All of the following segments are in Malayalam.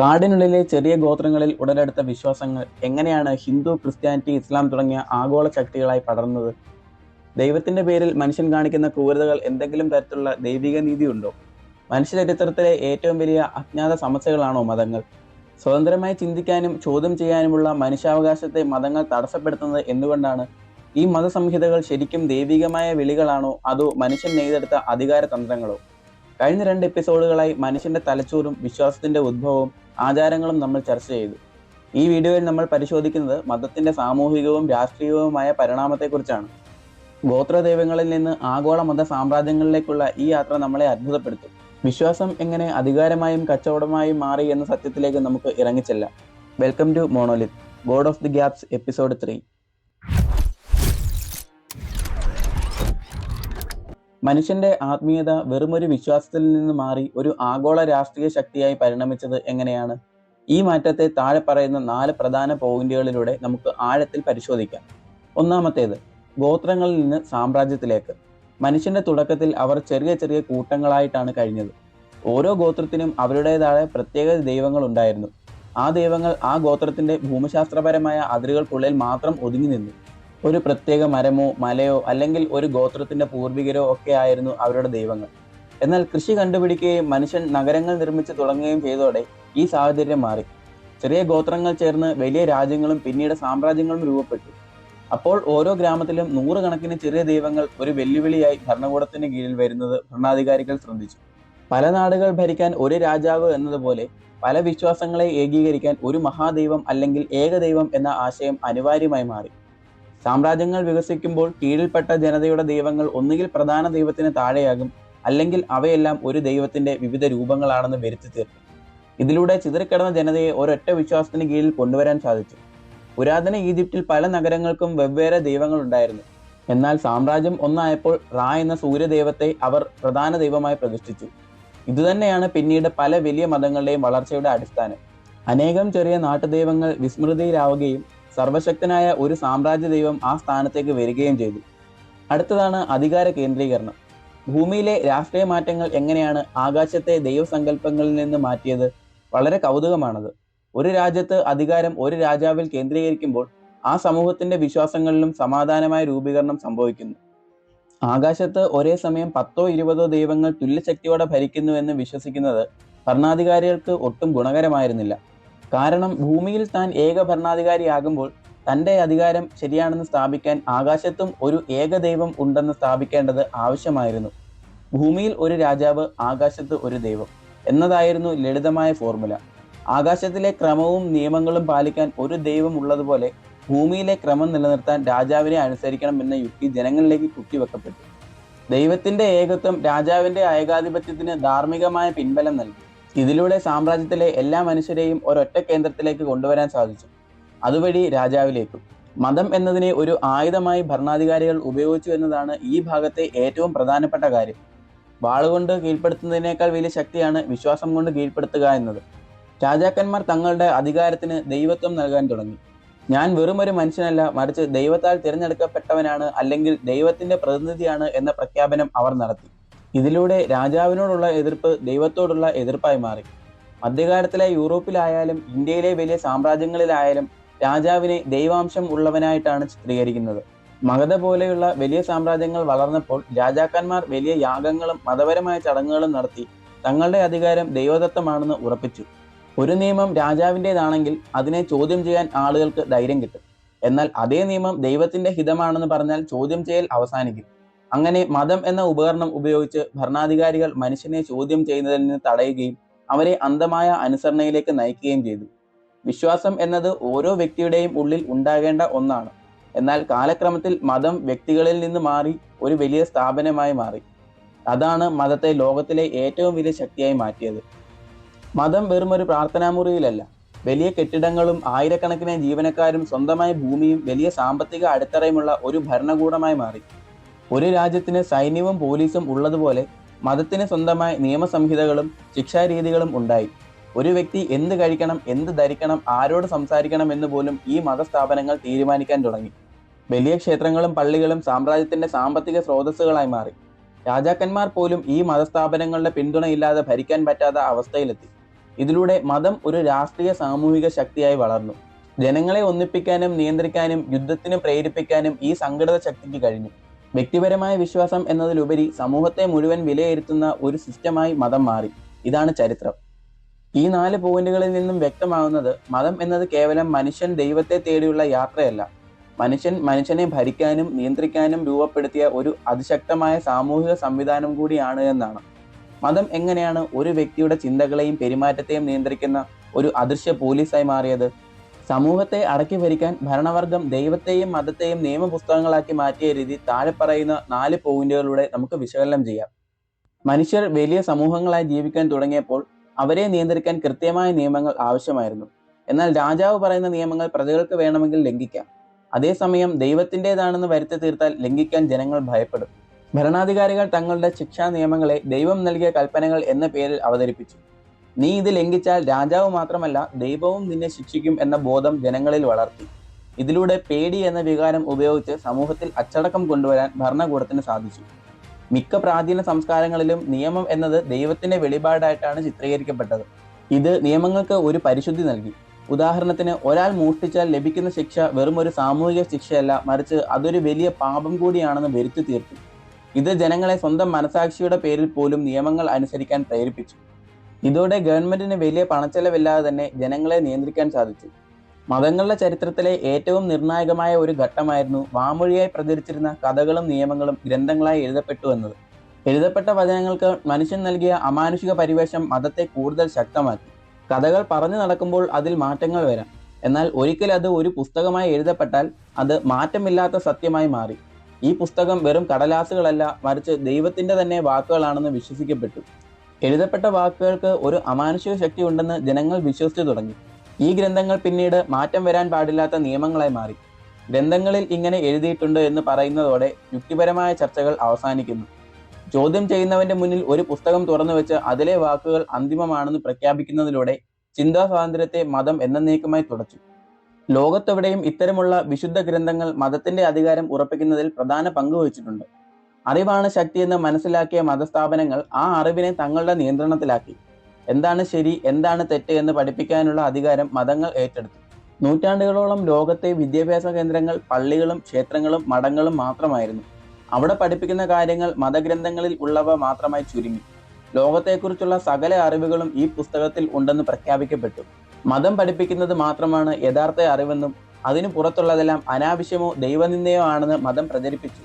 കാടിനുള്ളിലെ ചെറിയ ഗോത്രങ്ങളിൽ ഉടലെടുത്ത വിശ്വാസങ്ങൾ എങ്ങനെയാണ് ഹിന്ദു ക്രിസ്ത്യാനിറ്റി ഇസ്ലാം തുടങ്ങിയ ആഗോള ശക്തികളായി പടർന്നത്? ദൈവത്തിന്റെ പേരിൽ മനുഷ്യൻ കാണിക്കുന്ന ക്രൂരതകൾ എന്തെങ്കിലും തരത്തിലുള്ള ദൈവിക നീതിയുണ്ടോ? മനുഷ്യചരിത്രത്തിലെ ഏറ്റവും വലിയ അജ്ഞാത സമസ്യകളാണോ മതങ്ങൾ? സ്വതന്ത്രമായി ചിന്തിക്കാനും ചോദ്യം ചെയ്യാനുമുള്ള മനുഷ്യാവകാശത്തെ മതങ്ങൾ തടസ്സപ്പെടുത്തുന്നത് എന്തുകൊണ്ടാണ്? ഈ മതസംഹിതകൾ ശരിക്കും ദൈവികമായ വിളികളാണോ അതോ മനുഷ്യൻ നെയ്തെടുത്ത അധികാര തന്ത്രങ്ങളോ കഴിഞ്ഞ രണ്ട് എപ്പിസോഡുകളായി മനുഷ്യന്റെ തലച്ചോറും വിശ്വാസത്തിന്റെ ഉദ്ഭവവും ആചാരങ്ങളും നമ്മൾ ചർച്ച ചെയ്തു. ഈ വീഡിയോയിൽ നമ്മൾ പരിശോധിക്കുന്നത് മതത്തിന്റെ സാമൂഹികവും രാഷ്ട്രീയവുമായ പരിണാമത്തെക്കുറിച്ചാണ്. ഗോത്രദൈവങ്ങളിൽ നിന്ന് ആഗോള മത സാമ്രാജ്യങ്ങളിലേക്കുള്ള ഈ യാത്ര നമ്മളെ അത്ഭുതപ്പെടുത്തും. വിശ്വാസം എങ്ങനെ അധികാരമായും കച്ചവടമായും മാറി എന്ന സത്യത്തിലേക്ക് നമുക്ക് ഇറങ്ങിച്ചെല്ലാം. Welcome to Monolith. God of the Gaps episode three. മനുഷ്യന്റെ ആത്മീയത വെറുമൊരു വിശ്വാസത്തിൽ നിന്ന് മാറി ഒരു ആഗോള രാഷ്ട്രീയ ശക്തിയായി പരിണമിച്ചത് എങ്ങനെയാണ്? ഈ മാറ്റത്തെ താഴെ പറയുന്ന നാല് പ്രധാന പോയിന്റുകളിലൂടെ നമുക്ക് ആഴത്തിൽ പരിശോധിക്കാം. ഒന്നാമത്തേത് ഗോത്രങ്ങളിൽ നിന്ന് സാമ്രാജ്യത്തിലേക്ക്. മനുഷ്യന്റെ തുടക്കത്തിൽ അവർ ചെറിയ ചെറിയ കൂട്ടങ്ങളായിട്ടാണ് കഴിഞ്ഞത്. ഓരോ ഗോത്രത്തിനും അവരുടേതായ പ്രത്യേക ദൈവങ്ങൾ ഉണ്ടായിരുന്നു. ആ ദൈവങ്ങൾ ആ ഗോത്രത്തിന്റെ ഭൂമിശാസ്ത്രപരമായ അതിരുകൾക്കുള്ളിൽ മാത്രം ഒതുങ്ങി നിന്നു. ഒരു പ്രത്യേക മരമോ മലയോ അല്ലെങ്കിൽ ഒരു ഗോത്രത്തിന്റെ പൂർവികരോ ഒക്കെ ആയിരുന്നു അവരുടെ ദൈവങ്ങൾ. എന്നാൽ കൃഷി കണ്ടുപിടിക്കുകയും മനുഷ്യൻ നഗരങ്ങൾ നിർമ്മിച്ചു തുടങ്ങുകയും ചെയ്തതോടെ ഈ സാഹചര്യം മാറി. ചെറിയ ഗോത്രങ്ങൾ ചേർന്ന് വലിയ രാജ്യങ്ങളും പിന്നീട് സാമ്രാജ്യങ്ങളും രൂപപ്പെട്ടു. അപ്പോൾ ഓരോ ഗ്രാമത്തിലും നൂറുകണക്കിന് ചെറിയ ദൈവങ്ങൾ ഒരു വെല്ലുവിളിയായി ഭരണകൂടത്തിന് കീഴിൽ വരുന്നത് ഭരണാധികാരികൾ ശ്രദ്ധിച്ചു. പല നാടുകൾ ഭരിക്കാൻ ഒരു രാജാവ് എന്നതുപോലെ പല വിശ്വാസങ്ങളെ ഏകീകരിക്കാൻ ഒരു മഹാദൈവം അല്ലെങ്കിൽ ഏകദൈവം എന്ന ആശയം അനിവാര്യമായി മാറി. സാമ്രാജ്യങ്ങൾ വികസിക്കുമ്പോൾ കീഴിൽപ്പെട്ട ജനതയുടെ ദൈവങ്ങൾ ഒന്നുകിൽ പ്രധാന ദൈവത്തിന് താഴെയാകും അല്ലെങ്കിൽ അവയെല്ലാം ഒരു ദൈവത്തിന്റെ വിവിധ രൂപങ്ങളാണെന്ന് വരുത്തി തീർക്കും. ഇതിലൂടെ ചിതറിക്കിടന്ന ജനതയെ ഒരൊറ്റ വിശ്വാസത്തിന് കീഴിൽ കൊണ്ടുവരാൻ സാധിച്ചു. പുരാതന ഈജിപ്തിൽ പല നഗരങ്ങൾക്കും വെവ്വേറെ ദൈവങ്ങൾ ഉണ്ടായിരുന്നു. എന്നാൽ സാമ്രാജ്യം ഒന്നായപ്പോൾ റാ എന്ന സൂര്യദൈവത്തെ അവർ പ്രധാന ദൈവമായി പ്രതിഷ്ഠിച്ചു. ഇതുതന്നെയാണ് പിന്നീട് പല വലിയ മതങ്ങളുടെയും വളർച്ചയുടെ അടിസ്ഥാനം. അനേകം ചെറിയ നാട്ടുദൈവങ്ങൾ വിസ്മൃതിയിലാവുകയും സർവശക്തനായ ഒരു സാമ്രാജ്യ ദൈവം ആ സ്ഥാനത്തേക്ക് വരികയും ചെയ്തു. അടുത്തതാണ് അധികാര കേന്ദ്രീകരണം. ഭൂമിയിലെ രാഷ്ട്രീയ മാറ്റങ്ങൾ എങ്ങനെയാണ് ആകാശത്തെ ദൈവസങ്കല്പങ്ങളിൽ നിന്ന് മാറ്റിയത്? വളരെ കൗതുകമാണത്. ഒരു രാജ്യത്ത് അധികാരം ഒരു രാജാവിൽ കേന്ദ്രീകരിക്കുമ്പോൾ ആ സമൂഹത്തിന്റെ വിശ്വാസങ്ങളിലും സമാധാനമായ രൂപീകരണം സംഭവിക്കുന്നു. ആകാശത്ത് ഒരേ സമയം പത്തോ ഇരുപതോ ദൈവങ്ങൾ തുല്യശക്തിയോടെ ഭരിക്കുന്നുവെന്ന് വിശ്വസിക്കുന്നത് ഭരണാധികാരികൾക്ക് ഒട്ടും ഗുണകരമായിരുന്നില്ല. കാരണം ഭൂമിയിൽ താൻ ഏക ഭരണാധികാരിയാകുമ്പോൾ തന്റെ അധികാരം ശരിയാണെന്ന് സ്ഥാപിക്കാൻ ആകാശത്തും ഒരു ഏകദൈവം ഉണ്ടെന്ന് സ്ഥാപിക്കേണ്ടത് ആവശ്യമായിരുന്നു. ഭൂമിയിൽ ഒരു രാജാവ് ആകാശത്ത് ഒരു ദൈവം എന്നതായിരുന്നു ലളിതമായ ഫോർമുല. ആകാശത്തിലെ ക്രമവും നിയമങ്ങളും പാലിക്കാൻ ഒരു ദൈവം ഉള്ളതുപോലെ ഭൂമിയിലെ ക്രമം നിലനിർത്താൻ രാജാവിനെ അനുസരിക്കണം എന്ന യുക്തി ജനങ്ങളിലേക്ക് കുത്തിവെക്കപ്പെട്ടു. ദൈവത്തിന്റെ ഏകത്വം രാജാവിന്റെ ഏകാധിപത്യത്തിന് ധാർമ്മികമായ പിൻബലം നൽകി. ഇതിലൂടെ സാമ്രാജ്യത്തിലെ എല്ലാ മനുഷ്യരെയും ഒരൊറ്റ കേന്ദ്രത്തിലേക്ക് കൊണ്ടുവരാൻ സാധിച്ചു. അതുവഴി രാജാവിലേക്കും. മതം എന്നതിനെ ഒരു ആയുധമായി ഭരണാധികാരികൾ ഉപയോഗിച്ചു എന്നതാണ് ഈ ഭാഗത്തെ ഏറ്റവും പ്രധാനപ്പെട്ട കാര്യം. വാളുകൊണ്ട് കീഴ്പ്പെടുത്തുന്നതിനേക്കാൾ വലിയ ശക്തിയാണ് വിശ്വാസം കൊണ്ട് കീഴ്പ്പെടുത്തുക എന്നത്. രാജാക്കന്മാർ തങ്ങളുടെ അധികാരത്തിന് ദൈവത്വം നൽകാൻ തുടങ്ങി. ഞാൻ വെറും ഒരു മനുഷ്യനല്ല മറിച്ച് ദൈവത്താൽ തിരഞ്ഞെടുക്കപ്പെട്ടവനാണ് അല്ലെങ്കിൽ ദൈവത്തിന്റെ പ്രതിനിധിയാണ് എന്ന പ്രഖ്യാപനം അവർ നടത്തി. ഇതിലൂടെ രാജാവിനോടുള്ള എതിർപ്പ് ദൈവത്തോടുള്ള എതിർപ്പായി മാറി. മധ്യകാലത്തിലെ യൂറോപ്പിലായാലും ഇന്ത്യയിലെ വലിയ സാമ്രാജ്യങ്ങളിലായാലും രാജാവിനെ ദൈവാംശം ഉള്ളവനായിട്ടാണ് ചിത്രീകരിക്കുന്നത്. മഗധ പോലെയുള്ള വലിയ സാമ്രാജ്യങ്ങൾ വളർന്നപ്പോൾ രാജാക്കന്മാർ വലിയ യാഗങ്ങളും മതപരമായ ചടങ്ങുകളും നടത്തി തങ്ങളുടെ അധികാരം ദൈവദത്തമാണെന്ന് ഉറപ്പിച്ചു. ഒരു നിയമം രാജാവിന്റെതാണെങ്കിൽ അതിനെ ചോദ്യം ചെയ്യാൻ ആളുകൾക്ക് ധൈര്യം കിട്ടും. എന്നാൽ അതേ നിയമം ദൈവത്തിന്റെ ഹിതമാണെന്ന് പറഞ്ഞാൽ ചോദ്യം ചെയ്യൽ അവസാനിക്കും. അങ്ങനെ മതം എന്ന ഉപകരണം ഉപയോഗിച്ച് ഭരണാധികാരികൾ മനുഷ്യനെ ചോദ്യം ചെയ്യുന്നതിൽ നിന്ന് തടയുകയും അവരെ അന്ധമായ അനുസരണയിലേക്ക് നയിക്കുകയും ചെയ്തു. വിശ്വാസം എന്നത് ഓരോ വ്യക്തിയുടെയും ഉള്ളിൽ ഉണ്ടാകേണ്ട ഒന്നാണ്. എന്നാൽ കാലക്രമത്തിൽ മതം വ്യക്തികളിൽ നിന്ന് മാറി ഒരു വലിയ സ്ഥാപനമായി മാറി. അതാണ് മതത്തെ ലോകത്തിലെ ഏറ്റവും വലിയ ശക്തിയായി മാറ്റിയത്. മതം വെറും ഒരു പ്രാർത്ഥനാമുറിയിലല്ല. വലിയ കെട്ടിടങ്ങളും ആയിരക്കണക്കിന് ജീവനക്കാരും സ്വന്തമായ ഭൂമിയും വലിയ സാമ്പത്തിക അടിത്തറയുമുള്ള ഒരു ഭരണകൂടമായി മാറി. ഒരു രാജ്യത്തിന് സൈന്യവും പോലീസും ഉള്ളതുപോലെ മതത്തിന് സ്വന്തമായ നിയമസംഹിതകളും ശിക്ഷാരീതികളും ഉണ്ടായി. ഒരു വ്യക്തി എന്ത് കഴിക്കണം എന്ത് ധരിക്കണം ആരോട് സംസാരിക്കണം എന്ന് പോലും ഈ മതസ്ഥാപനങ്ങൾ തീരുമാനിക്കാൻ തുടങ്ങി. വലിയ ക്ഷേത്രങ്ങളും പള്ളികളും സാമ്രാജ്യത്തിന്റെ സാമ്പത്തിക സ്രോതസ്സുകളായി മാറി. രാജാക്കന്മാർ പോലും ഈ മതസ്ഥാപനങ്ങളുടെ പിന്തുണയില്ലാതെ ഭരിക്കാൻ പറ്റാത്ത അവസ്ഥയിലെത്തി. ഇതിലൂടെ മതം ഒരു രാഷ്ട്രീയ സാമൂഹിക ശക്തിയായി വളർന്നു. ജനങ്ങളെ ഒന്നിപ്പിക്കാനും നിയന്ത്രിക്കാനും യുദ്ധത്തിന് പ്രേരിപ്പിക്കാനും ഈ സംഘടിത ശക്തിക്ക് കഴിഞ്ഞു. വ്യക്തിപരമായ വിശ്വാസം എന്നതിലുപരി സമൂഹത്തെ മുഴുവൻ വിലയിരുത്തുന്ന ഒരു സിസ്റ്റമായി മതം മാറി. ഇതാണ് ചരിത്രം. ഈ നാല് പോയിന്റുകളിൽ നിന്നും വ്യക്തമാവുന്നത് മതം എന്നത് കേവലം മനുഷ്യൻ ദൈവത്തെ തേടിയുള്ള യാത്രയല്ല. മനുഷ്യൻ മനുഷ്യനെ ഭരിക്കാനും നിയന്ത്രിക്കാനും രൂപപ്പെടുത്തിയ ഒരു അതിശക്തമായ സാമൂഹിക സംവിധാനം കൂടിയാണ് എന്നാണ്. മതം എങ്ങനെയാണ് ഒരു വ്യക്തിയുടെ ചിന്തകളെയും പെരുമാറ്റത്തെയും നിയന്ത്രിക്കുന്ന ഒരു അദൃശ്യ പോലീസായി മാറിയത്? സമൂഹത്തെ അടക്കി ഭരിക്കാൻ ഭരണവർഗം ദൈവത്തെയും മതത്തെയും നിയമപുസ്തകങ്ങളാക്കി മാറ്റിയ രീതി താഴെ പറയുന്ന നാല് പോയിന്റുകളിലൂടെ നമുക്ക് വിശകലനം ചെയ്യാം. മനുഷ്യർ വലിയ സമൂഹങ്ങളായി ജീവിക്കാൻ തുടങ്ങിയപ്പോൾ അവരെ നിയന്ത്രിക്കാൻ കൃത്യമായ നിയമങ്ങൾ ആവശ്യമായിരുന്നു. എന്നാൽ രാജാവ് പറയുന്ന നിയമങ്ങൾ പ്രജകൾക്ക് വേണമെങ്കിൽ ലംഘിക്കാം. അതേസമയം ദൈവത്തിന്റെതാണെന്ന് വരുത്തി തീർത്താൽ ലംഘിക്കാൻ ജനങ്ങൾ ഭയപ്പെടും. ഭരണാധികാരികൾ തങ്ങളുടെ ശിക്ഷാ നിയമങ്ങളെ ദൈവം നൽകിയ കൽപ്പനകൾ എന്ന പേരിൽ അവതരിപ്പിച്ചു. നീ ഇത് ലംഘിച്ചാൽ രാജാവ് മാത്രമല്ല ദൈവവും നിന്നെ ശിക്ഷിക്കും എന്ന ബോധം ജനങ്ങളിൽ വളർത്തി. ഇതിലൂടെ പേടി എന്ന വികാരം ഉപയോഗിച്ച് സമൂഹത്തിൽ അച്ചടക്കം കൊണ്ടുവരാൻ ഭരണകൂടത്തിന് സാധിച്ചു. മിക്ക പ്രാചീന സംസ്കാരങ്ങളിലും നിയമം എന്നത് ദൈവത്തിന്റെ വെളിപാടായിട്ടാണ് ചിത്രീകരിക്കപ്പെട്ടത്. ഇത് നിയമങ്ങൾക്ക് ഒരു പരിശുദ്ധി നൽകി. ഉദാഹരണത്തിന് ഒരാൾ മോഷ്ടിച്ചാൽ ലഭിക്കുന്ന ശിക്ഷ വെറും ഒരു സാമൂഹിക ശിക്ഷയല്ല മറിച്ച് അതൊരു വലിയ പാപം കൂടിയാണെന്ന് വരുത്തി തീർത്തു. ഇത് ജനങ്ങളെ സ്വന്തം മനസാക്ഷിയുടെ പേരിൽ പോലും നിയമങ്ങൾ അനുസരിക്കാൻ പ്രേരിപ്പിച്ചു. ഇതോടെ ഗവൺമെന്റിന് വലിയ പണച്ചെലവില്ലാതെ തന്നെ ജനങ്ങളെ നിയന്ത്രിക്കാൻ സാധിച്ചു. മതങ്ങളുടെ ചരിത്രത്തിലെ ഏറ്റവും നിർണായകമായ ഒരു ഘട്ടമായിരുന്നു വാമൊഴിയായി പ്രചരിച്ചിരുന്ന കഥകളും നിയമങ്ങളും ഗ്രന്ഥങ്ങളായി എഴുതപ്പെട്ടു എന്നത്. എഴുതപ്പെട്ട വചനങ്ങൾക്ക് മനുഷ്യൻ നൽകിയ അമാനുഷിക പരിവേഷം മതത്തെ കൂടുതൽ ശക്തമാക്കി. കഥകൾ പറഞ്ഞു നടക്കുമ്പോൾ അതിൽ മാറ്റങ്ങൾ വരാം. എന്നാൽ ഒരിക്കൽ അത് ഒരു പുസ്തകമായി എഴുതപ്പെട്ടാൽ അത് മാറ്റമില്ലാത്ത സത്യമായി മാറി. ഈ പുസ്തകം വെറും കടലാസുകളല്ല മറിച്ച് ദൈവത്തിന്റെ തന്നെ വാക്കുകളാണെന്ന് വിശ്വസിക്കപ്പെട്ടു. എഴുതപ്പെട്ട വാക്കുകൾക്ക് ഒരു അമാനുഷിക ശക്തി ഉണ്ടെന്ന് ജനങ്ങൾ വിശ്വസിച്ചു തുടങ്ങി. ഈ ഗ്രന്ഥങ്ങൾ പിന്നീട് മാറ്റം വരാൻ പാടില്ലാത്ത നിയമങ്ങളായി മാറി. ഗ്രന്ഥങ്ങളിൽ ഇങ്ങനെ എഴുതിയിട്ടുണ്ട് എന്ന് പറയുന്നതോടെ യുക്തിപരമായ ചർച്ചകൾ അവസാനിക്കുന്നു. ചോദ്യം ചെയ്യുന്നവന്റെ മുന്നിൽ ഒരു പുസ്തകം തുറന്നു വെച്ച് അതിലെ വാക്കുകൾ അന്തിമമാണെന്ന് പ്രഖ്യാപിക്കുന്നതിലൂടെ ചിന്താ സ്വാതന്ത്ര്യത്തെ മതം എന്നേക്കുമായി തുടച്ചു. ലോകത്തെവിടെയും ഇത്തരമുള്ള വിശുദ്ധ ഗ്രന്ഥങ്ങൾ മതത്തിന്റെ അധികാരം ഉറപ്പിക്കുന്നതിൽ പ്രധാന പങ്ക് വഹിച്ചിട്ടുണ്ട്. അറിവാണ് ശക്തി എന്ന് മനസ്സിലാക്കിയ മതസ്ഥാപനങ്ങൾ ആ അറിവിനെ തങ്ങളുടെ നിയന്ത്രണത്തിലാക്കി. എന്താണ് ശരി എന്താണ് തെറ്റ് എന്ന് പഠിപ്പിക്കാനുള്ള അധികാരം മതങ്ങൾ ഏറ്റെടുത്തു. നൂറ്റാണ്ടുകളോളം ലോകത്തെ വിദ്യാഭ്യാസ കേന്ദ്രങ്ങൾ പള്ളികളും ക്ഷേത്രങ്ങളും മഠങ്ങളും മാത്രമായിരുന്നു. അവിടെ പഠിപ്പിക്കുന്ന കാര്യങ്ങൾ മതഗ്രന്ഥങ്ങളിൽ ഉള്ളവ മാത്രമായി ചുരുങ്ങി. ലോകത്തെക്കുറിച്ചുള്ള സകല അറിവുകളും ഈ പുസ്തകത്തിൽ ഉണ്ടെന്ന് പ്രഖ്യാപിക്കപ്പെട്ടു. മതം പഠിപ്പിക്കുന്നത് മാത്രമാണ് യഥാർത്ഥ അറിവെന്നും അതിനു പുറത്തുള്ളതെല്ലാം അനാവശ്യമോ ദൈവനിന്ദയോ ആണെന്ന് മതം പ്രചരിപ്പിച്ചു.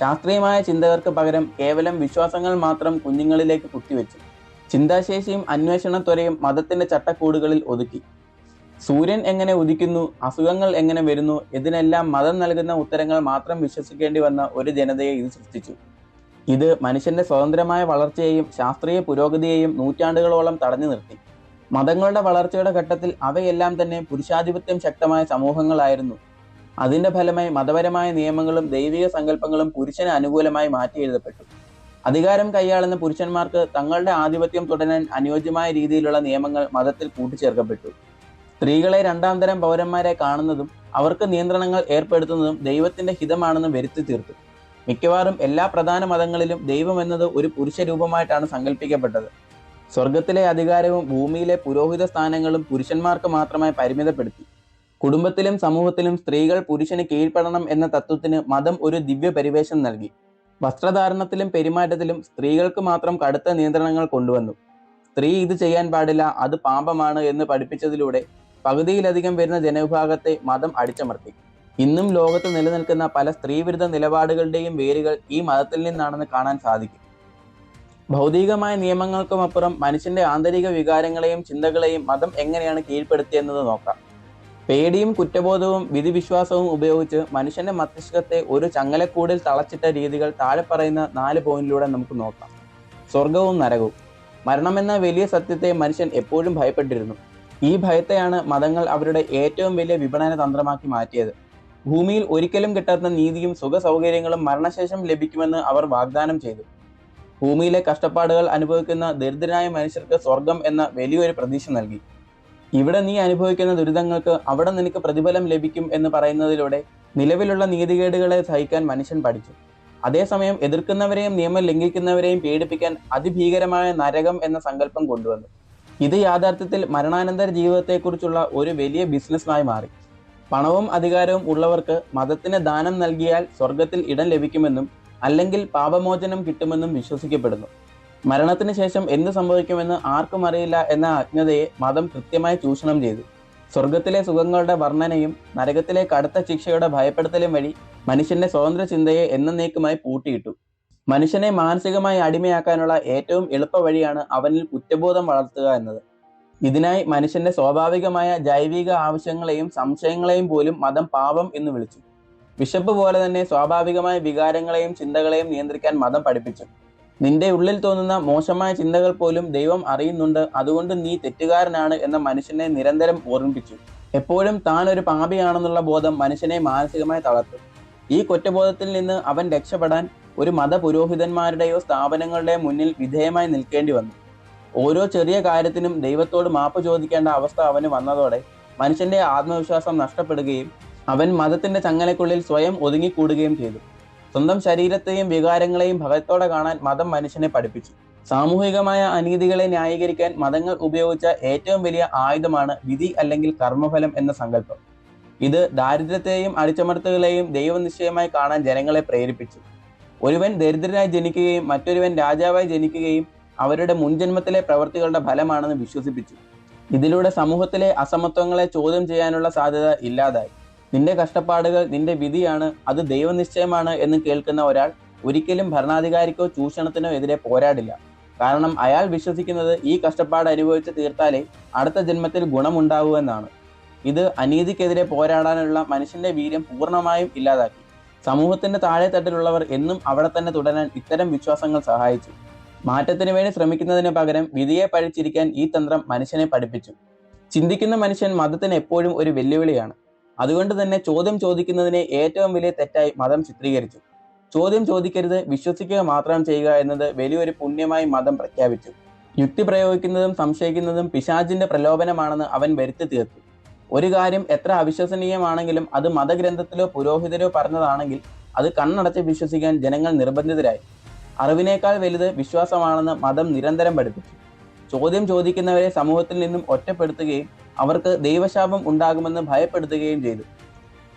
ശാസ്ത്രീയമായ ചിന്തകർക്ക് പകരം കേവലം വിശ്വാസങ്ങൾ മാത്രം കുഞ്ഞുങ്ങളിലേക്ക് കുത്തിവെച്ചു. ചിന്താശേഷിയും അന്വേഷണത്വരയും മതത്തിന്റെ ചട്ടക്കൂടുകളിൽ ഒതുക്കി. സൂര്യൻ എങ്ങനെ ഉദിക്കുന്നു അസുഖങ്ങൾ എങ്ങനെ വരുന്നു ഇതിനെല്ലാം മതം നൽകുന്ന ഉത്തരങ്ങൾ മാത്രം വിശ്വസിക്കേണ്ടി വന്ന ഒരു ജനതയെ ഇത് സൃഷ്ടിച്ചു. ഇത് മനുഷ്യന്റെ സ്വതന്ത്രമായ വളർച്ചയെയും ശാസ്ത്രീയ പുരോഗതിയെയും നൂറ്റാണ്ടുകളോളം തടഞ്ഞു നിർത്തി. മതങ്ങളുടെ വളർച്ചയുടെ ഘട്ടത്തിൽ അവയെല്ലാം തന്നെ പുരുഷാധിപത്യം ശക്തമായ സമൂഹങ്ങളായിരുന്നു. അതിന്റെ ഫലമായി മതപരമായ നിയമങ്ങളും ദൈവിക സങ്കല്പങ്ങളും പുരുഷന് അനുകൂലമായി മാറ്റി എഴുതപ്പെട്ടു. അധികാരം കൈയാളുന്ന പുരുഷന്മാർക്ക് തങ്ങളുടെ ആധിപത്യം തുടരാൻ അനുയോജ്യമായ രീതിയിലുള്ള നിയമങ്ങൾ മതത്തിൽ കൂട്ടിച്ചേർക്കപ്പെട്ടു. സ്ത്രീകളെ രണ്ടാം തരം പൗരന്മാരെ കാണുന്നതും അവർക്ക് നിയന്ത്രണങ്ങൾ ഏർപ്പെടുത്തുന്നതും ദൈവത്തിന്റെ ഹിതമാണെന്ന് വരുത്തി തീർത്തു. മിക്കവാറും എല്ലാ പ്രധാന മതങ്ങളിലും ദൈവം എന്നത് ഒരു പുരുഷ രൂപമായിട്ടാണ് സങ്കല്പിക്കപ്പെട്ടത്. സ്വർഗത്തിലെ അധികാരവും ഭൂമിയിലെ പുരോഹിത സ്ഥാനങ്ങളും പുരുഷന്മാർക്ക് മാത്രമായി പരിമിതപ്പെടുത്തി. കുടുംബത്തിലും സമൂഹത്തിലും സ്ത്രീകൾ പുരുഷന് കീഴ്പ്പെടണം എന്ന തത്വത്തിന് മതം ഒരു ദിവ്യ പരിവേഷം നൽകി. വസ്ത്രധാരണത്തിലും പെരുമാറ്റത്തിലും സ്ത്രീകൾക്ക് മാത്രം കടുത്ത നിയന്ത്രണങ്ങൾ കൊണ്ടുവന്നു. സ്ത്രീ ഇത് ചെയ്യാൻ പാടില്ല അത് പാപമാണ് എന്ന് പഠിപ്പിച്ചതിലൂടെ പകുതിയിലധികം വരുന്ന ജനവിഭാഗത്തെ മതം അടിച്ചമർത്തി. ഇന്നും ലോകത്ത് നിലനിൽക്കുന്ന പല സ്ത്രീവിരുദ്ധ നിലപാടുകളുടെയും വേരുകൾ ഈ മതത്തിൽ നിന്നാണെന്ന് കാണാൻ സാധിക്കും. ഭൗതികമായ നിയമങ്ങൾക്കുമപ്പുറം മനുഷ്യന്റെ ആന്തരിക വികാരങ്ങളെയും ചിന്തകളെയും മതം എങ്ങനെയാണ് കീഴ്പ്പെടുത്തിയെന്നത് നോക്കാം. പേടിയും കുറ്റബോധവും വിധിവിശ്വാസവും ഉപയോഗിച്ച് മനുഷ്യന്റെ മസ്തിഷ്കത്തെ ഒരു ചങ്ങലക്കൂടിൽ തളച്ചിട്ട രീതികൾ താഴെ പറയുന്ന നാല് പോയിന്റിലൂടെ നമുക്ക് നോക്കാം. സ്വർഗവും നരകവും. മരണമെന്ന വലിയ സത്യത്തെ മനുഷ്യൻ എപ്പോഴും ഭയപ്പെട്ടിരുന്നു. ഈ ഭയത്തെയാണ് മതങ്ങൾ അവരുടെ ഏറ്റവും വലിയ വിപണന തന്ത്രമാക്കി മാറ്റിയത്. ഭൂമിയിൽ ഒരിക്കലും കിട്ടാത്ത നീതിയും സുഖ സൗകര്യങ്ങളും മരണശേഷം ലഭിക്കുമെന്ന് അവർ വാഗ്ദാനം ചെയ്തു. ഭൂമിയിലെ കഷ്ടപ്പാടുകൾ അനുഭവിക്കുന്ന ദരിദ്രനായ മനുഷ്യർക്ക് സ്വർഗം എന്ന വലിയൊരു പ്രതീക്ഷ നൽകി. ഇവിടെ നീ അനുഭവിക്കുന്ന ദുരിതങ്ങൾക്ക് അവിടെ നിനക്ക് പ്രതിഫലം ലഭിക്കും എന്ന് പറയുന്നതിലൂടെ നിലവിലുള്ള നീതികേടുകളെ സഹിക്കാൻ മനുഷ്യൻ പഠിച്ചു. അതേസമയം എതിർക്കുന്നവരെയും നിയമം ലംഘിക്കുന്നവരെയും പീഡിപ്പിക്കാൻ അതിഭീകരമായ നരകം എന്ന സങ്കല്പം കൊണ്ടുവന്നു. ഇത് യാഥാർത്ഥ്യത്തിൽ മരണാനന്തര ജീവിതത്തെക്കുറിച്ചുള്ള ഒരു വലിയ ബിസിനസ്സായി മാറി. പണവും അധികാരവും ഉള്ളവർക്ക് മതത്തിന് ദാനം നൽകിയാൽ സ്വർഗത്തിൽ ഇടം ലഭിക്കുമെന്നും അല്ലെങ്കിൽ പാപമോചനം കിട്ടുമെന്നും വിശ്വസിക്കപ്പെടുന്നു. മരണത്തിന് ശേഷം എന്ത് സംഭവിക്കുമെന്ന് ആർക്കും അറിയില്ല എന്ന അജ്ഞതയെ മതം കൃത്യമായി ചൂഷണം ചെയ്തു. സ്വർഗത്തിലെ സുഖങ്ങളുടെ വർണനയും നരകത്തിലെ കടുത്ത ശിക്ഷയുടെ ഭയപ്പെടുത്തലും വഴി മനുഷ്യന്റെ സ്വതന്ത്ര ചിന്തയെ എന്നേക്കുമായി പൂട്ടിയിട്ടു. മനുഷ്യനെ മാനസികമായി അടിമയാക്കാനുള്ള ഏറ്റവും എളുപ്പ വഴിയാണ് അവനിൽ കുറ്റബോധം വളർത്തുക എന്നത്. ഇതിനായി മനുഷ്യന്റെ സ്വാഭാവികമായ ജൈവിക ആവശ്യങ്ങളെയും സംശയങ്ങളെയും പോലും മതം പാപം എന്ന് വിളിച്ചു. വിശപ്പ് പോലെ തന്നെ സ്വാഭാവികമായ വികാരങ്ങളെയും ചിന്തകളെയും നിയന്ത്രിക്കാൻ മതം പഠിപ്പിച്ചു. നിന്റെ ഉള്ളിൽ തോന്നുന്ന മോശമായ ചിന്തകൾ പോലും ദൈവം അറിയുന്നുണ്ട്. അതുകൊണ്ട് നീ തെറ്റുകാരനാണ് എന്ന മനുഷ്യനെ നിരന്തരം ഓർമ്മിപ്പിച്ചു. എപ്പോഴും താൻ ഒരു പാപിയാണെന്നുള്ള ബോധം മനുഷ്യനെ മാനസികമായി തളർത്തും. ഈ കുറ്റബോധത്തിൽ നിന്ന് അവൻ രക്ഷപ്പെടാൻ ഒരു മതപുരോഹിതന്മാരുടെയോ സ്ഥാപനങ്ങളുടെയോ മുന്നിൽ വിധേയമായി നിൽക്കേണ്ടി വന്നു. ഓരോ ചെറിയ കാര്യത്തിനും ദൈവത്തോട് മാപ്പ് ചോദിക്കേണ്ട അവസ്ഥ അവന് വന്നതോടെ മനുഷ്യന്റെ ആത്മവിശ്വാസം നഷ്ടപ്പെടുകയും അവൻ മതത്തിന്റെ ചങ്ങലക്കുള്ളിൽ സ്വയം ഒതുങ്ങിക്കൂടുകയും ചെയ്തു. സ്വന്തം ശരീരത്തെയും വികാരങ്ങളെയും ഭയത്തോടെ കാണാൻ മതം മനുഷ്യനെ പഠിപ്പിച്ചു. സാമൂഹികമായ അനീതികളെ ന്യായീകരിക്കാൻ മതങ്ങൾ ഉപയോഗിച്ച ഏറ്റവും വലിയ ആയുധമാണ് വിധി അല്ലെങ്കിൽ കർമ്മഫലം എന്ന സങ്കല്പം. ഇത് ദാരിദ്ര്യത്തെയും അടിച്ചമർത്തുകളെയും ദൈവനിശ്ചയമായി കാണാൻ ജനങ്ങളെ പ്രേരിപ്പിച്ചു. ഒരുവൻ ദരിദ്രനായി ജനിക്കുകയും മറ്റൊരുവൻ രാജാവായി ജനിക്കുകയും അവരുടെ മുൻജന്മത്തിലെ പ്രവർത്തികളുടെ ഫലമാണെന്ന് വിശ്വസിപ്പിച്ചു. ഇതിലൂടെ സമൂഹത്തിലെ അസമത്വങ്ങളെ ചോദ്യം ചെയ്യാനുള്ള സാധ്യത ഇല്ലാതായി. നിന്റെ കഷ്ടപ്പാടുകൾ നിന്റെ വിധിയാണ് അത് ദൈവനിശ്ചയമാണ് എന്ന് കേൾക്കുന്ന ഒരാൾ ഒരിക്കലും ഭരണാധികാരിക്കോ ചൂഷണത്തിനോ എതിരെ പോരാടില്ല. കാരണം അയാൾ വിശ്വസിക്കുന്നത് ഈ കഷ്ടപ്പാട് അനുഭവിച്ച് തീർത്താലേ അടുത്ത ജന്മത്തിൽ ഗുണമുണ്ടാവൂ എന്നാണ്. ഇത് അനീതിക്കെതിരെ പോരാടാനുള്ള മനുഷ്യന്റെ വീര്യം പൂർണമായും ഇല്ലാതാക്കി. സമൂഹത്തിന്റെ താഴെത്തട്ടിലുള്ളവർ എന്നും അവിടെ തന്നെ തുടരാൻ ഇത്തരം വിശ്വാസങ്ങൾ സഹായിച്ചു. മാറ്റത്തിന് വേണ്ടി ശ്രമിക്കുന്നതിന് പകരം വിധിയെ പഴിച്ചിരിക്കാൻ ഈ തന്ത്രം മനുഷ്യനെ പഠിപ്പിച്ചു. ചിന്തിക്കുന്ന മനുഷ്യൻ മതത്തിന് എപ്പോഴും ഒരു വെല്ലുവിളിയാണ്. അതുകൊണ്ട് തന്നെ ചോദ്യം ചോദിക്കുന്നതിനെ ഏറ്റവും വലിയ തെറ്റായി മതം ചിത്രീകരിച്ചു. ചോദ്യം ചോദിക്കരുത് വിശ്വസിക്കുക മാത്രം ചെയ്യുക എന്നത് വലിയൊരു പുണ്യമായി മതം പ്രഖ്യാപിച്ചു. യുക്തി പ്രയോഗിക്കുന്നതും സംശയിക്കുന്നതും പിശാചിന്റെ പ്രലോഭനമാണെന്ന് അവൻ വരുത്തി തീർത്തു. ഒരു കാര്യം എത്ര അവിശ്വസനീയമാണെങ്കിലും അത് മതഗ്രന്ഥത്തിലോ പുരോഹിതരോ പറഞ്ഞതാണെങ്കിൽ അത് കണ്ണടച്ച് വിശ്വസിക്കാൻ ജനങ്ങൾ നിർബന്ധിതരായി. അറിവിനേക്കാൾ വലുത് വിശ്വാസമാണെന്ന് മതം നിരന്തരം പഠിപ്പിച്ചു. ചോദ്യം ചോദിക്കുന്നവരെ സമൂഹത്തിൽ നിന്നും ഒറ്റപ്പെടുത്തുകയും അവർക്ക് ദൈവശാപം ഉണ്ടാകുമെന്ന് ഭയപ്പെടുത്തുകയും ചെയ്തു.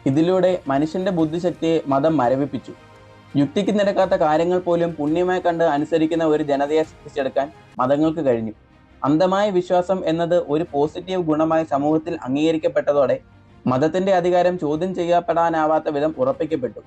ഇതിലൂടെ മനുഷ്യന്റെ ബുദ്ധിശക്തിയെ മതം മരവിപ്പിച്ചു. യുക്തിക്ക് നിരക്കാത്ത കാര്യങ്ങൾ പോലും പുണ്യമായി കണ്ട് അനുസരിക്കുന്ന ഒരു ജനതയെ സൃഷ്ടിച്ചെടുക്കാൻ മതങ്ങൾക്ക് കഴിഞ്ഞു. അന്ധമായ വിശ്വാസം എന്നത് ഒരു പോസിറ്റീവ് ഗുണമായി സമൂഹത്തിൽ അംഗീകരിക്കപ്പെട്ടതോടെ മതത്തിന്റെ അധികാരം ചോദ്യം ചെയ്യപ്പെടാനാവാത്ത വിധം ഉറപ്പിക്കപ്പെട്ടു.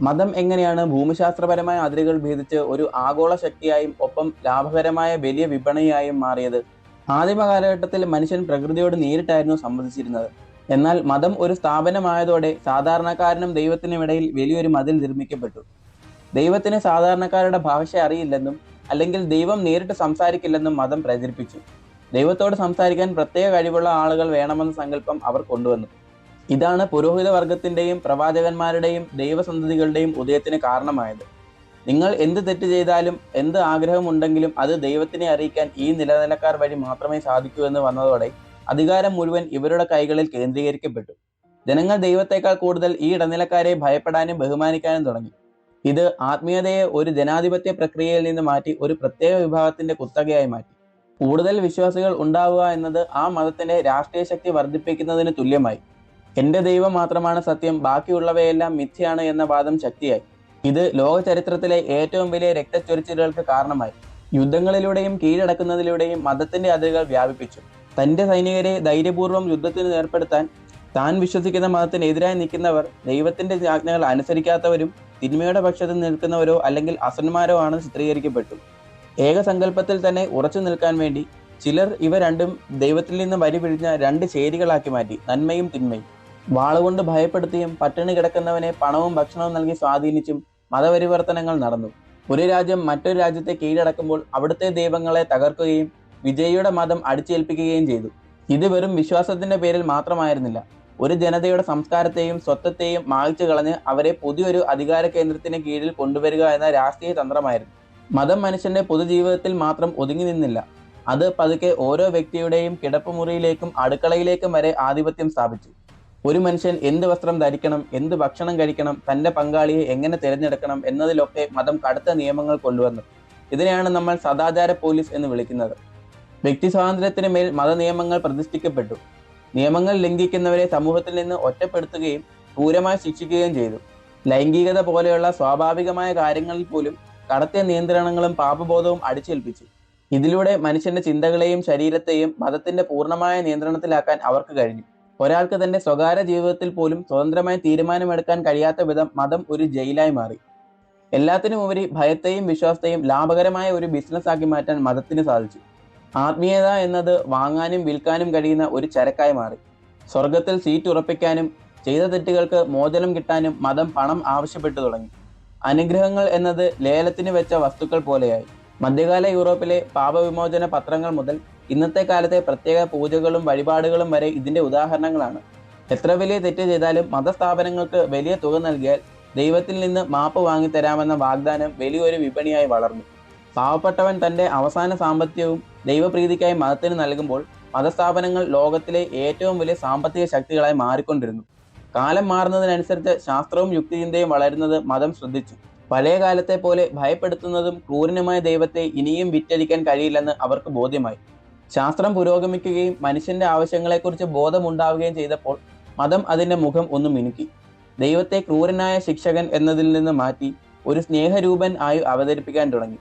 മതം എങ്ങനെയാണ് ഭൂമിശാസ്ത്രപരമായ അതിരുകൾ ഭേദിച്ച് ഒരു ആഗോള ശക്തിയായും ഒപ്പം ലാഭകരമായ വലിയ വിപണിയായും മാറിയത്? ആദിമ കാലഘട്ടത്തിൽ മനുഷ്യൻ പ്രകൃതിയോട് നേരിട്ടായിരുന്നു സംബന്ധിച്ചിരുന്നത് എന്നാൽ മതം ഒരു സ്ഥാപനമായതോടെ സാധാരണക്കാരനും ദൈവത്തിനും ഇടയിൽ വലിയൊരു മതിൽ നിർമ്മിക്കപ്പെട്ടു. ദൈവത്തിന് സാധാരണക്കാരുടെ ഭാഷ അറിയില്ലെന്നും അല്ലെങ്കിൽ ദൈവം നേരിട്ട് സംസാരിക്കില്ലെന്നും മതം പ്രചരിപ്പിച്ചു. ദൈവത്തോട് സംസാരിക്കാൻ പ്രത്യേക കഴിവുള്ള ആളുകൾ വേണമെന്ന സങ്കല്പം അവർ കൊണ്ടുവന്നു. ഇതാണ് പുരോഹിത വർഗത്തിന്റെയും പ്രവാചകന്മാരുടെയും ദൈവസന്തതികളുടെയും ഉദയത്തിന് കാരണമായത്. നിങ്ങൾ എന്ത് തെറ്റ് ചെയ്താലും എന്ത് ആഗ്രഹമുണ്ടെങ്കിലും അത് ദൈവത്തിനെ അറിയിക്കാൻ ഈ നിലനിലക്കാർ വഴി മാത്രമേ സാധിക്കൂ എന്ന് വന്നതോടെ അധികാരം മുഴുവൻ ഇവരുടെ കൈകളിൽ കേന്ദ്രീകരിക്കപ്പെട്ടു. ജനങ്ങൾ ദൈവത്തെക്കാൾ കൂടുതൽ ഈ ഇടനിലക്കാരെ ഭയപ്പെടാനും ബഹുമാനിക്കാനും തുടങ്ങി. ഇത് ആത്മീയതയെ ഒരു ജനാധിപത്യ പ്രക്രിയയിൽ നിന്ന് മാറ്റി ഒരു പ്രത്യേക വിഭാഗത്തിന്റെ കുത്തകയായി മാറ്റി. കൂടുതൽ വിശ്വാസികൾ ഉണ്ടാവുക എന്നത് ആ മതത്തിന്റെ രാഷ്ട്രീയ ശക്തി വർദ്ധിപ്പിക്കുന്നതിന് തുല്യമായി. എന്റെ ദൈവം മാത്രമാണ് സത്യം ബാക്കിയുള്ളവയെല്ലാം മിഥ്യയാണ് എന്ന വാദം ശക്തിയായി. ഇത് ലോക ചരിത്രത്തിലെ ഏറ്റവും വലിയ രക്തച്ചൊരിച്ചിലുകൾക്ക് കാരണമായി. യുദ്ധങ്ങളിലൂടെയും കീഴടക്കുന്നതിലൂടെയും മതത്തിന്റെ അതിരുകൾ വ്യാപിപ്പിച്ചു. തന്റെ സൈനികരെ ധൈര്യപൂർവം യുദ്ധത്തിന് ഏർപ്പെടുത്താൻ താൻ വിശ്വസിക്കുന്ന മതത്തിനെതിരായി നിൽക്കുന്നവർ ദൈവത്തിന്റെ ആജ്ഞകൾ അനുസരിക്കാത്തവരും തിന്മയുടെ പക്ഷത്ത് നിൽക്കുന്നവരോ അല്ലെങ്കിൽ അസന്മാരോ ആണ് ചിത്രീകരിക്കപ്പെട്ടു. ഏകസങ്കല്പത്തിൽ തന്നെ ഉറച്ചു നിൽക്കാൻ വേണ്ടി ചിലർ ഇവ രണ്ടും ദൈവത്തിൽ നിന്ന് വരി പിഴിഞ്ഞ രണ്ട് ചേരികളാക്കി മാറ്റി നന്മയും തിന്മയും. വാളുകൊണ്ട് ഭയപ്പെടുത്തിയും പട്ടിണി കിടക്കുന്നവനെ പണവും ഭക്ഷണവും നൽകി സ്വാധീനിച്ചും മതപരിവർത്തനങ്ങൾ നടന്നു. ഒരു രാജ്യം മറ്റൊരു രാജ്യത്തെ കീഴടക്കുമ്പോൾ അവിടുത്തെ ദൈവങ്ങളെ തകർക്കുകയും വിജയിയുടെ മതം അടിച്ചേൽപ്പിക്കുകയും ചെയ്തു. ഇത് വെറും വിശ്വാസത്തിന്റെ പേരിൽ മാത്രമായിരുന്നില്ല. ഒരു ജനതയുടെ സംസ്കാരത്തെയും സ്വത്വത്തെയും മായ്ച്ചു കളഞ്ഞ് അവരെ പുതിയൊരു അധികാര കേന്ദ്രത്തിന് കീഴിൽ കൊണ്ടുവരിക എന്ന രാഷ്ട്രീയ തന്ത്രമായിരുന്നു. മതം മനുഷ്യന്റെ പൊതുജീവിതത്തിൽ മാത്രം ഒതുങ്ങി നിന്നില്ല. അത് പതുക്കെ ഓരോ വ്യക്തിയുടെയും കിടപ്പുമുറിയിലേക്കും അടുക്കളയിലേക്കും വരെ ആധിപത്യം സ്ഥാപിച്ചു. ഒരു മനുഷ്യൻ എന്ത് വസ്ത്രം ധരിക്കണം എന്ത് ഭക്ഷണം കഴിക്കണം തന്റെ പങ്കാളിയെ എങ്ങനെ തിരഞ്ഞെടുക്കണം എന്നതിലൊക്കെ മതം കടുത്ത നിയമങ്ങൾ കൊണ്ടുവന്നു. ഇതിനെയാണ് നമ്മൾ സദാചാര പോലീസ് എന്ന് വിളിക്കുന്നത്. വ്യക്തി സ്വാതന്ത്ര്യത്തിന് മേൽ മത നിയമങ്ങൾ പ്രതിഷ്ഠിക്കപ്പെട്ടു. നിയമങ്ങൾ ലംഘിക്കുന്നവരെ സമൂഹത്തിൽ നിന്ന് ഒറ്റപ്പെടുത്തുകയും ക്രൂരമായി ശിക്ഷിക്കുകയും ചെയ്തു. ലൈംഗികത പോലെയുള്ള സ്വാഭാവികമായ കാര്യങ്ങളിൽ പോലും കടത്തിയ നിയന്ത്രണങ്ങളും പാപബോധവും അടിച്ചേൽപ്പിച്ചു. ഇതിലൂടെ മനുഷ്യന്റെ ചിന്തകളെയും ശരീരത്തെയും മതത്തിന്റെ പൂർണമായ നിയന്ത്രണത്തിലാക്കാൻ അവർക്ക് കഴിഞ്ഞു. ഒരാൾക്ക് തന്റെ സ്വകാര്യ ജീവിതത്തിൽ പോലും സ്വതന്ത്രമായി തീരുമാനമെടുക്കാൻ കഴിയാത്ത വിധം മതം ഒരു ജയിലായി മാറി. എല്ലാത്തിനും ഉപരി ഭയത്തെയും വിശ്വാസത്തെയും ലാഭകരമായ ഒരു ബിസിനസ് ആക്കി മാറ്റാൻ മതത്തിന് സാധിച്ചു. ആത്മീയത എന്നത് വാങ്ങാനും വിൽക്കാനും കഴിയുന്ന ഒരു ചരക്കായി മാറി. സ്വർഗത്തിൽ സീറ്റ് ഉറപ്പിക്കാനും ചെയ്ത തെറ്റുകൾക്ക് മോചനം കിട്ടാനും മതം പണം ആവശ്യപ്പെട്ടു തുടങ്ങി. അനുഗ്രഹങ്ങൾ എന്നത് ലേലത്തിന് വെച്ച വസ്തുക്കൾ പോലെയായി. മധ്യകാല യൂറോപ്പിലെ പാപവിമോചന പത്രങ്ങൾ മുതൽ ഇന്നത്തെ കാലത്തെ പ്രത്യേക പൂജകളും വഴിപാടുകളും വരെ ഇതിന്റെ ഉദാഹരണങ്ങളാണ്. എത്ര വലിയ തെറ്റ് ചെയ്താലും മതസ്ഥാപനങ്ങൾക്ക് വലിയ തുക നൽകിയാൽ ദൈവത്തിൽ നിന്ന് മാപ്പ് വാങ്ങിത്തരാമെന്ന വാഗ്ദാനം വലിയൊരു വിപണിയായി വളർന്നു. പാവപ്പെട്ടവൻ തന്റെ അവസാന സാമ്പത്തികവും ദൈവപ്രീതിക്കായി മതത്തിന് നൽകുമ്പോൾ മതസ്ഥാപനങ്ങൾ ലോകത്തിലെ ഏറ്റവും വലിയ സാമ്പത്തിക ശക്തികളായി മാറിക്കൊണ്ടിരുന്നു. കാലം മാറുന്നതിനനുസരിച്ച് ശാസ്ത്രവും യുക്തിചിന്തയും വളരുന്നത് മതം ശ്രദ്ധിച്ചു. പഴയ കാലത്തെ പോലെ ഭയപ്പെടുത്തുന്നതും ക്രൂരനുമായ ദൈവത്തെ ഇനിയും വിറ്റഴിക്കാൻ കഴിയില്ലെന്ന് അവർക്ക് ബോധ്യമായി. ശാസ്ത്രം പുരോഗമിക്കുകയും മനുഷ്യന്റെ ആവശ്യങ്ങളെക്കുറിച്ച് ബോധമുണ്ടാവുകയും ചെയ്തപ്പോൾ മതം അതിന്റെ മുഖം ഒന്ന് മിനുക്കി. ദൈവത്തെ ക്രൂരനായ ശിക്ഷകൻ എന്നതിൽ നിന്ന് മാറ്റി ഒരു സ്നേഹരൂപൻ ആയി അവതരിപ്പിക്കാൻ തുടങ്ങി.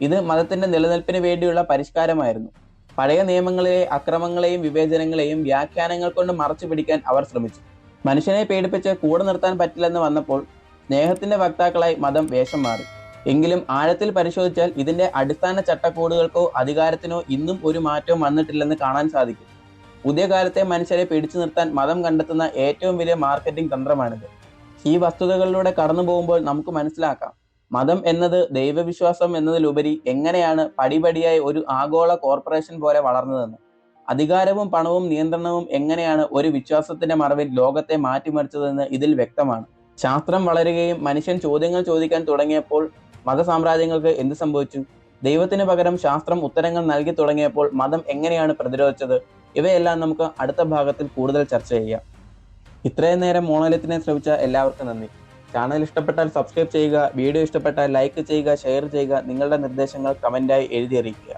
ഇത് മതത്തിന്റെ നിലനിൽപ്പിന് വേണ്ടിയുള്ള പരിഷ്കാരമായിരുന്നു. പഴയ നിയമങ്ങളെ അക്രമങ്ങളെയും വിവേചനങ്ങളെയും വ്യാഖ്യാനങ്ങൾ കൊണ്ട് മറച്ചു പിടിക്കാൻ അവർ ശ്രമിച്ചു. മനുഷ്യനെ പേടിപ്പിച്ച് കൂടെ നിർത്താൻ പറ്റില്ലെന്ന് വന്നപ്പോൾ സ്നേഹത്തിന്റെ വക്താക്കളായി മതം വേഷം മാറി. എങ്കിലും ആഴത്തിൽ പരിശോധിച്ചാൽ ഇതിന്റെ അടിസ്ഥാന ചട്ടക്കൂടുകൾക്കോ അധികാരത്തിനോ ഇന്നും ഒരു മാറ്റവും വന്നിട്ടില്ലെന്ന് കാണാൻ സാധിക്കും. പുതിയ കാലത്തെ മനുഷ്യരെ പിടിച്ചു നിർത്താൻ മതം കണ്ടെത്തുന്ന ഏറ്റവും വലിയ മാർക്കറ്റിംഗ് തന്ത്രമാണിത്. ഈ വസ്തുതകളിലൂടെ കടന്നു പോകുമ്പോൾ നമുക്ക് മനസ്സിലാക്കാം മതം എന്നത് ദൈവവിശ്വാസം എന്നതിലുപരി എങ്ങനെയാണ് പടിപടിയായി ഒരു ആഗോള കോർപ്പറേഷൻ പോലെ വളർന്നതെന്ന്. അധികാരവും പണവും നിയന്ത്രണവും എങ്ങനെയാണ് ഒരു വിശ്വാസത്തിന്റെ മറവിൽ ലോകത്തെ മാറ്റിമറിച്ചതെന്ന് ഇതിൽ വ്യക്തമാണ്. ശാസ്ത്രം വളരുകയും മനുഷ്യൻ ചോദ്യങ്ങൾ ചോദിക്കാൻ തുടങ്ങിയപ്പോൾ മതസാമ്രാജ്യങ്ങൾക്ക് എന്ത് സംഭവിച്ചു? ദൈവത്തിന് പകരം ശാസ്ത്രം ഉത്തരങ്ങൾ നൽകി തുടങ്ങിയപ്പോൾ മതം എങ്ങനെയാണ് പ്രതിരോധിച്ചത്? ഇവയെല്ലാം നമുക്ക് അടുത്ത ഭാഗത്തിൽ കൂടുതൽ ചർച്ച ചെയ്യാം. ഇത്രയും നേരം മോണോലിത്തിനെ ശ്രമിച്ച എല്ലാവർക്കും നന്ദി. ചാനൽ ഇഷ്ടപ്പെട്ടാൽ സബ്സ്ക്രൈബ് ചെയ്യുക വീഡിയോ ഇഷ്ടപ്പെട്ടാൽ ലൈക്ക് ചെയ്യുക ഷെയർ ചെയ്യുക നിങ്ങളുടെ നിർദ്ദേശങ്ങൾ കമന്റായി എഴുതി അറിയിക്കുക.